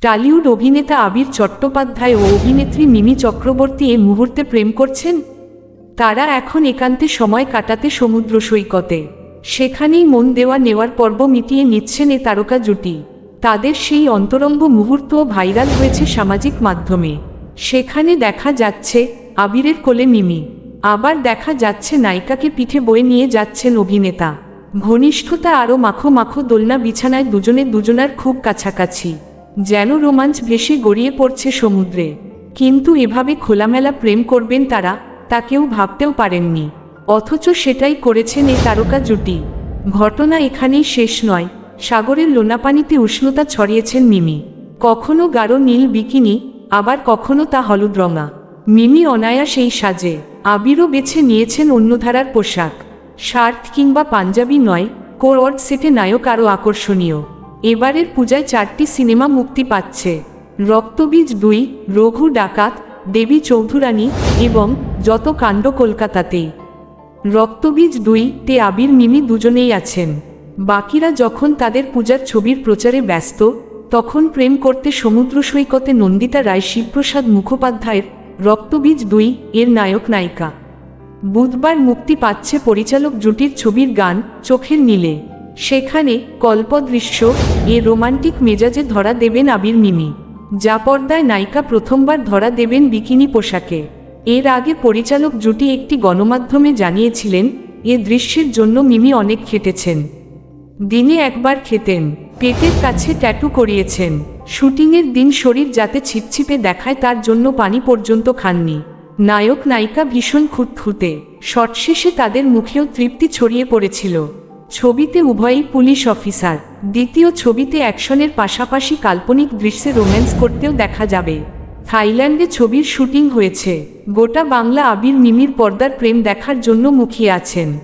Tollywood অভিনেতা আবির চট্টোপাধ্যায় ও অভিনেত্রী মিমি চক্রবর্তী এ মুহূর্তে প্রেম করছেন? তারা এখন একান্তে সময় কাটাতে সমুদ্র সৈকতে। সেখানেই মন দেওয়া নেওয়ার পর্ব মিটিয়ে নিচ্ছেন এ তারকা জুটি। তাদের সেই অন্তরঙ্গ মুহূর্তও ভাইরাল হয়েছে সামাজিক মাধ্যমে। সেখানে দেখা যাচ্ছে আবিরের কোলে মিমি। আবার দেখা যাচ্ছে নায়িকাকে পিঠে বয়ে নিয়ে যাচ্ছেন অভিনেতা। ঘনিষ্ঠতা আরও মাখো মাখো দোলনা বিছানায় দুজনে দুজনার খুব কাছাকাছি। যেন রোমাঞ্চ ভেসে গড়িয়ে পড়ছে সমুদ্রে। কিন্তু এভাবে খোলামেলা প্রেম করবেন তারা, তা কেউ ভাবতেও পারেননি। অথচ সেটাই করেছেন এই তারকা জুটি। ঘটনা এখানেই শেষ নয়। সাগরের লোনাপানিতে উষ্ণতা ছড়িয়েছেন মিমি। কখনো গাঢ় নীল বিকিনি, আবার কখনো তা হলুদ রঙা। মিমি অনায়াস এই সাজে, আবিরও বেছে নিয়েছেন অন্য ধারার পোশাক। শার্ট কিংবা পাঞ্জাবি নয় কোয়ার্ড সেটে নায়ক আরও আকর্ষণীয়। এবারের পূজায় চারটি সিনেমা মুক্তি পাচ্ছে। রক্তবীজ দুই, রঘু ডাকাত, দেবী চৌধুরানী এবং যত কাণ্ড কলকাতাতেই। রক্তবীজ দুই, তে আবির মিমি দুজনেই আছেন। বাকিরা যখন তাদের পূজার ছবির প্রচারে ব্যস্ত, তখন প্রেম করতে সমুদ্র সৈকতে নন্দিতা রায় শিবপ্রসাদ মুখোপাধ্যায়ের রক্তবীজ দুই এর নায়ক নায়িকা। বুধবার মুক্তি পাচ্ছে পরিচালক জুটির ছবির গান চোখের নীলে। সেখানে কল্পদৃশ্য এ রোমান্টিক মেজাজে ধরা দেবেন আবির মিমি, যা পর্দায় নায়িকা প্রথমবার ধরা দেবেন বিকিনি পোশাকে। এর আগে পরিচালক জুটি একটি গণমাধ্যমে জানিয়েছিলেন, এ দৃশ্যের জন্য মিমি অনেক খেটেছেন। দিনে একবার খেতেন, পেটের কাছে ট্যাটু করিয়েছেন। শুটিংয়ের দিন শরীর যাতে ছিপছিপে দেখায় তার জন্য পানি পর্যন্ত খাননি। নায়ক নায়িকা ভীষণ খুঁতখুঁতে শট শেষে তাদের মুখেও তৃপ্তি ছড়িয়ে পড়েছিল। ছবিতে উভয়ই পুলিশ অফিসার। দ্বিতীয় ছবিতে অ্যাকশনের পাশাপাশি কাল্পনিক দৃশ্যে রোম্যান্স করতেও দেখা যাবে। থাইল্যান্ডে ছবির শুটিং হয়েছে। গোটা বাংলা আবির মিমির পর্দার প্রেম দেখার জন্য মুখিয়ে আছেন।